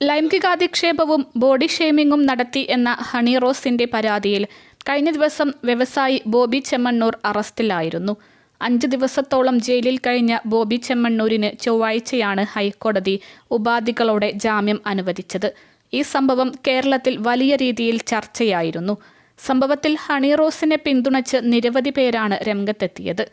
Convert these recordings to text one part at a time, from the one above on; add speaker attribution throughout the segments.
Speaker 1: ലൈംഗികാധിക്ഷേപവും body ഷെയ്മിങ്ങും നടത്തി എന്ന honey റോസിന്റെ പരാതിയിൽ കഴിഞ്ഞ ദിവസം വ്യവസായി ബോബി ചെമ്മണ്ണൂർ അറസ്റ്റിലായിരുന്നു. അഞ്ച് ദിവസത്തോളം ജയിലിൽ കഴിഞ്ഞ ബോബി ചെമ്മണ്ണൂരിന് ചൊവ്വാഴ്ചയാണ് ഹൈക്കോടതി ഉപാധികളോടെ ജാമ്യം അനുവദിച്ചത്. ഈ സംഭവം കേരളത്തിൽ വലിയ രീതിയിൽ ചർച്ചയായിരുന്നു. സംഭവത്തിൽ ഹണി റോസിനെ പിന്തുണച്ച് നിരവധി പേരാണ് രംഗത്തെത്തിയത്.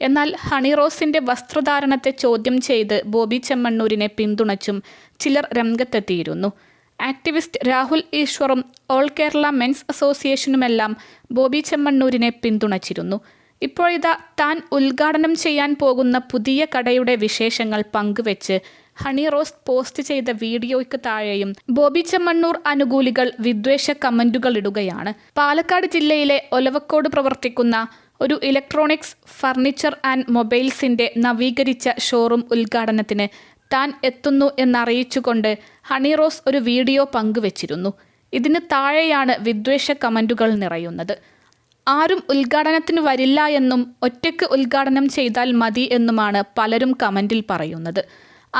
Speaker 1: എന്നാൽ ഹണിറോസിന്റെ വസ്ത്രധാരണത്തെ ചോദ്യം ചെയ്ത് ബോബി ചെമ്മണ്ണൂരിനെ പിന്തുണച്ചും ചിലർ രംഗത്തെത്തിയിരുന്നു. ആക്ടിവിസ്റ്റ് രാഹുൽ ഈശ്വറും ഓൾ കേരള മെൻസ് അസോസിയേഷനുമെല്ലാം ബോബി ചെമ്മണ്ണൂരിനെ പിന്തുണച്ചിരുന്നു. ഇപ്പോഴിതാ താൻ ഉദ്ഘാടനം ചെയ്യാൻ പോകുന്ന പുതിയ കടയുടെ വിശേഷങ്ങൾ പങ്കുവെച്ച് ഹണി റോസ് പോസ്റ്റ് ചെയ്ത വീഡിയോയ്ക്ക് താഴെയും ബോബി ചെമ്മണ്ണൂർ അനുകൂലികൾ വിദ്വേഷ കമന്റുകൾ ഇടുകയാണ്. പാലക്കാട് ജില്ലയിലെ ഒലവക്കോട് പ്രവർത്തിക്കുന്ന ഒരു ഇലക്ട്രോണിക്സ് ഫർണിച്ചർ ആൻഡ് മൊബൈൽസിന്റെ നവീകരിച്ച ഷോറൂം ഉദ്ഘാടനത്തിന് താൻ എത്തുന്നു എന്നറിയിച്ചുകൊണ്ട് ഹണി റോസ് ഒരു വീഡിയോ പങ്കുവച്ചിരുന്നു. ഇതിന് താഴെയാണ് വിദ്വേഷ കമന്റുകൾ നിറയുന്നത്. ആരും ഉദ്ഘാടനത്തിന് വരില്ല എന്നും ഒറ്റയ്ക്ക് ഉദ്ഘാടനം ചെയ്താൽ മതി എന്നുമാണ് പലരും കമന്റിൽ പറയുന്നത്.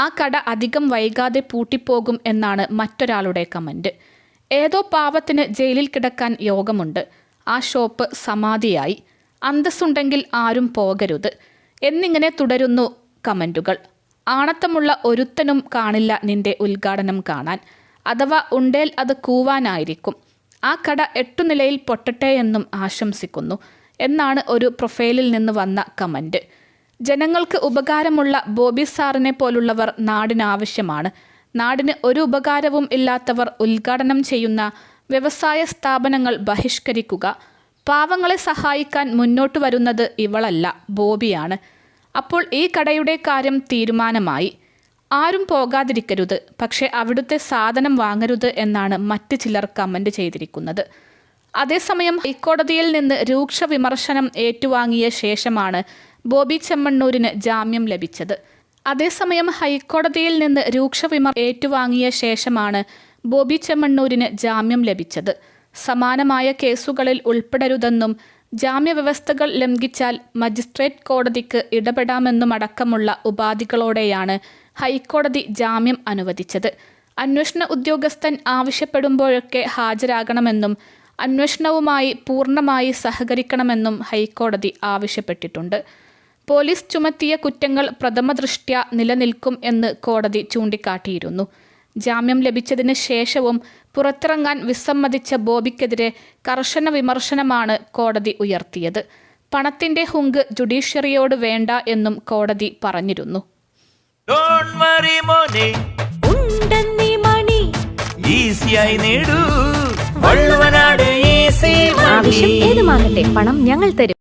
Speaker 1: ആ കട അധികം വൈകാതെ പൂട്ടിപ്പോകും എന്നാണ് മറ്റൊരാളുടെ കമന്റ് ഏതോ പാവത്തിന് ജയിലിൽ കിടക്കാൻ യോഗമുണ്ട്. ആ ഷോപ്പ് സമാധിയായി. അന്തസ്സുണ്ടെങ്കിൽ ആരും പോകരുത്. എന്നിങ്ങനെ തുടരുന്നു കമന്റുകൾ ആണത്തമുള്ള ഒരുത്തനും കാണില്ല നിന്റെ ഉദ്ഘാടനം കാണാൻ. അഥവാ ഉണ്ടേൽ അത് കൂവാനായിരിക്കും. ആ കട എട്ടു നിലയിൽ പൊട്ടട്ടെ എന്നും ആശംസിക്കുന്നു. എന്നാണ് ഒരു പ്രൊഫൈലിൽ നിന്ന് വന്ന കമന്റ് ജനങ്ങൾക്ക് ഉപകാരമുള്ള ബോബി സാറിനെ പോലുള്ളവർ നാടിനാവശ്യമാണ്. നാടിന് ഒരു ഉപകാരവും ഇല്ലാത്തവർ ഉദ്ഘാടനം ചെയ്യുന്ന വ്യവസായ സ്ഥാപനങ്ങൾ ബഹിഷ്കരിക്കുക. പാവങ്ങളെ സഹായിക്കാൻ മുന്നോട്ട് വരുന്നത് ഇവളല്ല ബോബിയാണ്. അപ്പോൾ ഈ കടയുടെ കാര്യം തീരുമാനമായി. ആരും പോകാതിരിക്കരുത് പക്ഷേ അവിടുത്തെ സാധനം വാങ്ങരുത് എന്നാണ് മറ്റ് ചിലർ കമന്റ് ചെയ്തിരിക്കുന്നത്. അതേസമയം ഹൈക്കോടതിയിൽ നിന്ന് രൂക്ഷ വിമർശനം ഏറ്റുവാങ്ങിയ ശേഷമാണ് ബോബി ചെമ്മണ്ണൂരിന് ജാമ്യം ലഭിച്ചത്. അതേസമയം ഹൈക്കോടതിയിൽ നിന്ന് രൂക്ഷ വിമർ ഏറ്റുവാങ്ങിയ ശേഷമാണ് ബോബി ചെമ്മണ്ണൂരിന് ജാമ്യം ലഭിച്ചത്. സമാനമായ കേസുകളിൽ ഉൾപ്പെടരുതെന്നും ജാമ്യവ്യവസ്ഥകൾ ലംഘിച്ചാൽ മജിസ്ട്രേറ്റ് കോടതിക്ക് ഇടപെടാമെന്നുമടക്കമുള്ള ഉപാധികളോടെയാണ് ഹൈക്കോടതി ജാമ്യം അനുവദിച്ചത്. അന്വേഷണ ഉദ്യോഗസ്ഥൻ ആവശ്യപ്പെടുമ്പോഴൊക്കെ ഹാജരാകണമെന്നും അന്വേഷണവുമായി പൂർണമായി സഹകരിക്കണമെന്നും ഹൈക്കോടതി ആവശ്യപ്പെട്ടിട്ടുണ്ട്. പോലീസ് ചുമത്തിയ കുറ്റങ്ങൾ പ്രഥമദൃഷ്ട്യ നിലനിൽക്കും എന്ന് കോടതി ചൂണ്ടിക്കാട്ടിയിരുന്നു. ജാമ്യം ലഭിച്ചതിന് ശേഷവും പുറത്തിറങ്ങാൻ വിസമ്മതിച്ച ബോബിക്കെതിരെ കർശന വിമർശനമാണ് കോടതി ഉയർത്തിയത്. പണത്തിന്റെ ഹുങ്ക് ജുഡീഷ്യറിയോട് വേണ്ട എന്നും കോടതി പറഞ്ഞിരുന്നു.
Speaker 2: ഏതുമാകട്ടെ പണം ഞങ്ങൾ തരും.